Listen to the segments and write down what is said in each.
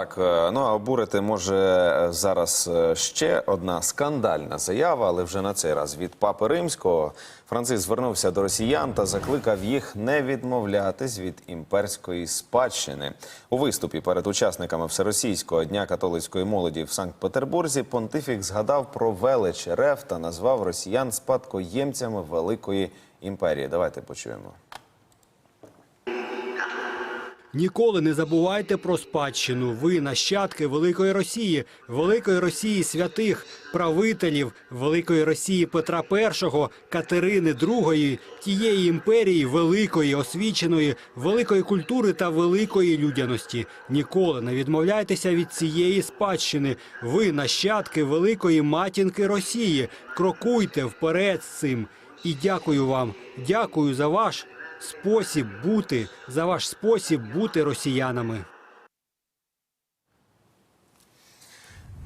Так, е, ну а обурити може е, зараз е, ще одна скандальна заява, але вже на цей раз від папи римського. Франциск звернувся до росіян та закликав їх не відмовлятись від імперської спадщини. У виступі перед учасниками всеросійського дня католицької молоді в Санкт-Петербурзі понтифік згадав про велич РФ та назвав росіян спадкоємцями великої імперії. Давайте почуємо. Ніколи не забувайте про спадщину. Ви нащадки великої Росії, великої Росії святих, правителів, великої Росії Петра І, Катерини II, тієї імперії великої, освіченої, великої культури та великої людяності. Ніколи не відмовляйтеся від цієї спадщини. Ви нащадки великої матінки Росії. Крокуйте вперед з цим. І дякую вам. Дякую за ваш спосіб бути, за ваш спосіб бути росіянами.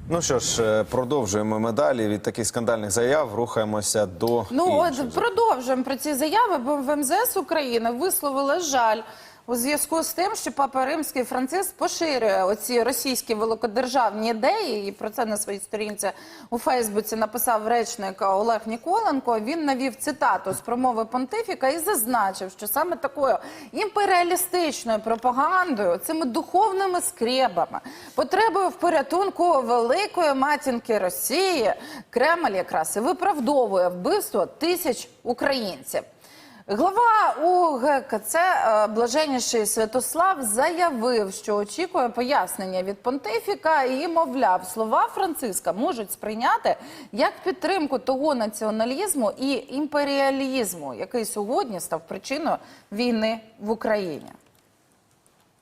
Ну що ж, е, продовжуємо ми далі. Від таких скандальних заяв рухаємося до Ну інших. от продовжуємо про ці заяви, бо в МЗС України висловили жаль у зв'язку з тим, що Папа Римський Франциск поширює оці російські великодержавні ідеї, і про це на своїй сторінці у Фейсбуці написав речник Олег Ніколенко. Він навів цитату з промови понтифіка і зазначив, що саме такою імперіалістичною пропагандою, цими духовними скребами, потребою в порятунку великої матінки Росії, Кремль якраз і виправдовує вбивство тисяч українців. Глава УГКЦ е, Блаженніший Святослав заявив, що очікує пояснення від понтифіка і, мовляв, слова Франциска можуть сприйняти як підтримку того націоналізму і імперіалізму, який сьогодні став причиною війни в Україні.